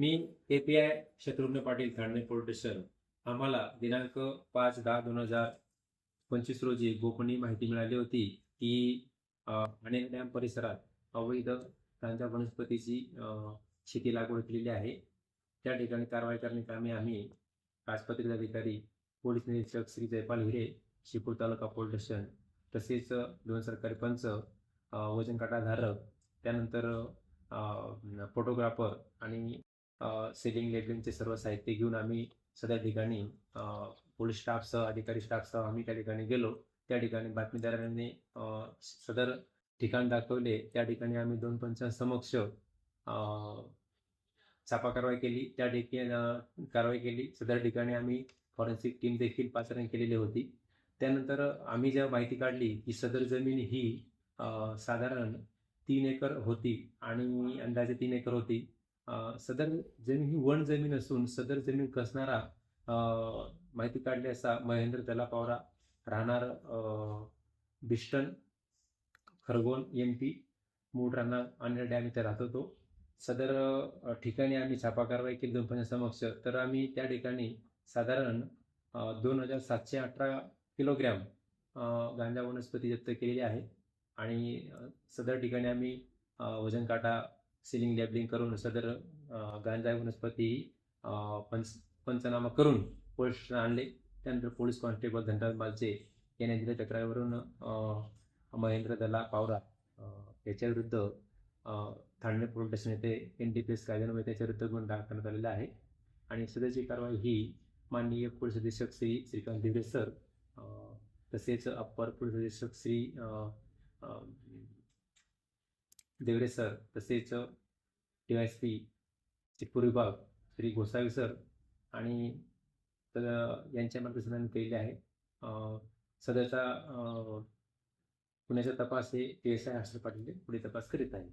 Me A P I Shatrughna Patil Thane police station आम्हाला दिनांक पाच दहा दोन हजार पंचवीस रोजी गोपनीय माहिती मिळाली होती की अनेक डॅम परिसरात अवैध गांजा वनस्पतीची शेती लागवड केलेली आहे. त्या ठिकाणी कारवाई करण्याकामी आम्ही राजपत्रित अधिकारी पोलीस निरीक्षक श्री जयपाल हिरे शिपूर तालुका पोलीस स्टेशन तसेच दोन सरकारी पंच वजन काटाधारक त्यानंतर फोटोग्राफर आणि सेलिंग लेबलिंगचे सर्व साहित्य घेऊन आम्ही सध्या ठिकाणी पोलीस स्टाफसह अधिकारी स्टाफसह आम्ही त्या ठिकाणी गेलो. त्या ठिकाणी बातमीदारांनी सदर ठिकाण दाखवले. त्या ठिकाणी आम्ही दोन पंचांसमक्ष छापा कारवाई केली. त्या ठिकाणी कारवाई केली. सदर ठिकाणी आम्ही फॉरेन्सिक टीम देखील पाचारण केलेली होती. त्यानंतर आम्ही जेव्हा माहिती काढली की सदर जमीन ही साधारण तीन एकर होती आणि अंदाजे तीन एकर होती सदर जमीन ही वन जमीन असून सदर जमीन कसणारा माहिती काढली असा महेंद्र दलापावरा राहणार बिष्टन बिस्टन खरगोन एम पी मूळ राहणार अन्य डॅम इथे राहत होतो. सदर ठिकाणी आम्ही छापा कारवाई केली दोन समक्ष. तर आम्ही त्या ठिकाणी साधारण दोन हजार सातशे अठरा किलोग्रॅम गांजा वनस्पती जप्त केलेली आहे. आणि सदर ठिकाणी आम्ही वजन काटा सिलिंग लॅबलिंग करून सदर गांजा वनस्पती पंच पंचनामा करून पोलीस आणले. त्यानंतर पोलीस कॉन्स्टेबल धनराज बालचे याने दिल्या तक्रारीवरून महेंद्र दला पावरा याच्याविरुद्ध ठाणे पोलीस स्टेशन येथे एन डी पी एस कायद्यान्वये त्याच्याविरुद्ध गुन्हा दाखल करण्यात आलेला आहे. आणि सदरची कारवाई ही माननीय पोलीस अधीक्षक श्री श्रीकांत दिवरे सर तसेच अप्पर पोलीस अधीक्षक श्री अ, देवरे सर तसेच डी एस पी चितपूर विभाग श्री गोसावी सर आणि तर यांच्या मार्गदर्शनाने केलेले आहे. सध्याचा सदरचा पुण्याचा तपास हे P S I Harsh Patil हे पुढे तपास करीत आहे